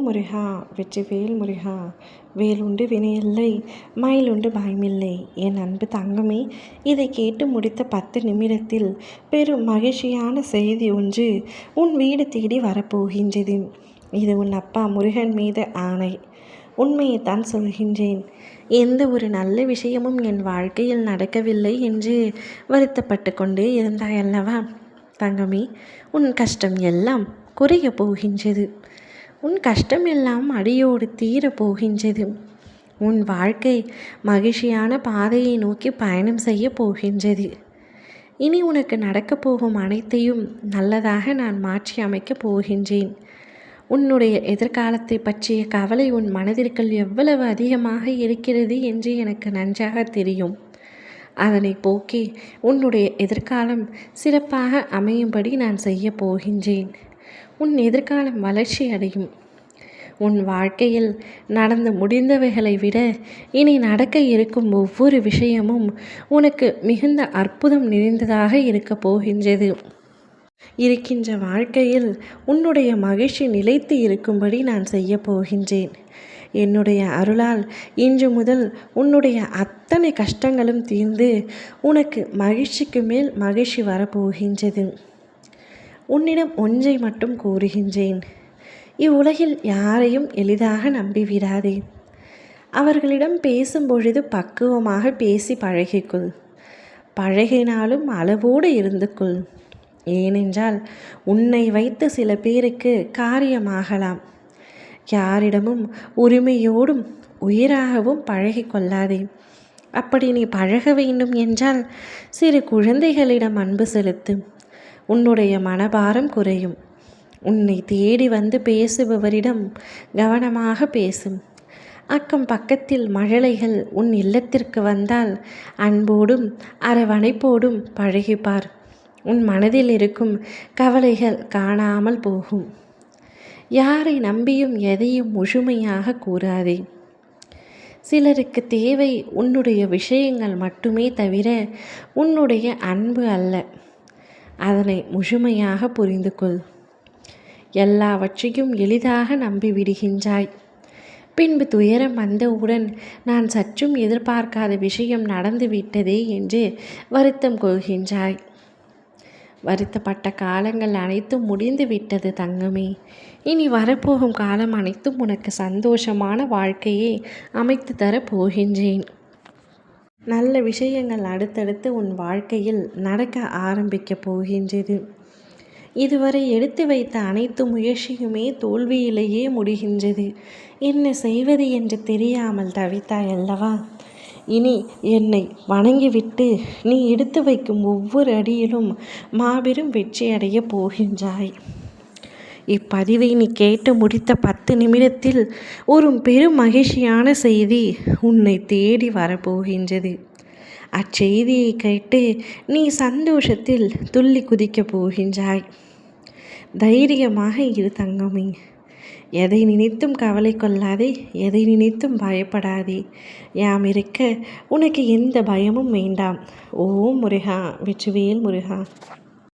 முருகா வெற்றிவேல் முருகா வேலுண்டு வினையில்லை மயிலுண்டு பயமில்லை. என் அன்பு தங்கமே இதை கேட்டு முடித்த பத்து நிமிடத்தில் பெரும் மகிழ்ச்சியான செய்தி ஒன்று உன் வீடு தேடி வரப்போகின்றது. இது உன் அப்பா முருகன் மீது ஆணை. உண்மையைத்தான் சொல்கின்றேன். எந்த ஒரு நல்ல விஷயமும் என் வாழ்க்கையில் நடக்கவில்லை என்று வருத்தப்பட்டு கொண்டே இருந்தாயல்லவா? தங்கமே உன் கஷ்டம் எல்லாம் குறைய போகின்றது. உன் கஷ்டம் எல்லாம் அடியோடு தீரப் போகின்றது. உன் வாழ்க்கை மகிழ்ச்சியான பாதையை நோக்கி பயணம் செய்ய போகின்றது. இனி உனக்கு நடக்கப் போகும் அனைத்தையும் நல்லதாக நான் மாற்றி அமைக்கப் போகின்றேன். உன்னுடைய எதிர்காலத்தை பற்றிய கவலை உன் மனதிற்குள் எவ்வளவு அதிகமாக இருக்கிறது என்று எனக்கு நன்றாக தெரியும். அதனை போக்கி உன்னுடைய எதிர்காலம் சிறப்பாக அமையும்படி நான் செய்ய போகின்றேன். உன் எதிர்காலம் வளர்ச்சி அடையும். உன் வாழ்க்கையில் நடந்து முடிந்தவைகளை விட இனி நடக்க இருக்கும் ஒவ்வொரு விஷயமும் உனக்கு மிகுந்த அற்புதம் நிறைந்ததாக இருக்கப் போகின்றது. இருக்கின்ற வாழ்க்கையில் உன்னுடைய மகிழ்ச்சி நிலைத்து இருக்கும்படி நான் செய்ய போகின்றேன். என்னுடைய அருளால் இன்று முதல் உன்னுடைய அத்தனை கஷ்டங்களும் தீர்ந்து உனக்கு மகிழ்ச்சிக்கு மேல் மகிழ்ச்சி வரப்போகின்றது உன்னிடம் ஒன்றை மட்டும் கூறுகின்றேன். இவ்வுலகில் யாரையும் எளிதாக நம்பிவிடாதே. அவர்களிடம் பேசும் பொழுது பக்குவமாக பேசி பழகிக்கொள். பழகினாலும் அளவோடு இருந்து கொள் ஏனென்றால் உன்னை வைத்து சில பேருக்கு காரியமாகலாம். யாரிடமும் உரிமையோடும் உயிராகவும் பழகி கொள்ளாதே அப்படி நீ பழக வேண்டும் என்றால் சிறு குழந்தைகளிடம் அன்பு செலுத்து. உன்னுடைய மனபாரம் குறையும். உன்னை தேடி வந்து பேசுபவரிடம் கவனமாக பேசும். அக்கம் பக்கத்தில் மழலைகள் உன் இல்லத்திற்கு வந்தால் அன்போடும் அரவணைப்போடும் பழகிப்பார் உன் மனதில் இருக்கும் கவலைகள் காணாமல் போகும். யாரை நம்பியும் எதையும் முழுமையாக கூறாதே. சிலருக்கு தேவை உன்னுடைய விஷயங்கள் மட்டுமே தவிர உன்னுடைய அன்பு அல்ல. அதனை முழுமையாக புரிந்து கொள் எல்லாவற்றையும் எளிதாக நம்பிவிடுகின்றாய். பின்பு துயரம் வந்தவுடன் நான் சற்றும் எதிர்பார்க்காத விஷயம் நடந்துவிட்டதே என்று வருத்தம் கொள்கின்றாய். வருத்தப்பட்ட காலங்கள் அனைத்தும் முடிந்து விட்டது தங்கமே. இனி வரப்போகும் காலம் அனைத்தும் உனக்கு சந்தோஷமான வாழ்க்கையை அமைத்து தரப் போகின்றேன். நல்ல விஷயங்கள் அடுத்தடுத்து உன் வாழ்க்கையில் நடக்க ஆரம்பிக்கப் போகின்றது. இதுவரை எடுத்து வைத்த அனைத்து முயற்சியுமே தோல்வியிலேயே முடிகின்றது. என்ன செய்வது என்று தெரியாமல் தவித்தாய் அல்லவா? இனி என்னை வணங்கிவிட்டு நீ எடுத்து வைக்கும் ஒவ்வொரு அடியிலும் மாபெரும் வெற்றி போகின்றாய். இப்பதிவை நீ கேட்டு முடித்த பத்து நிமிடத்தில் ஒரு பெரும் மகிழ்ச்சியான செய்தி உன்னை தேடி வரப்போகின்றது. அச்செய்தியை கேட்டு நீ சந்தோஷத்தில் துள்ளி குதிக்கப் போகின்றாய். தைரியமாக இரு தங்கமே. எதை நினைத்தும் கவலை கொள்ளாதே எதை நினைத்தும் பயப்படாதே. யாம் இருக்க உனக்கு எந்த பயமும் வேண்டாம். ஓ முருகா வெற்றிவேல் முருகா.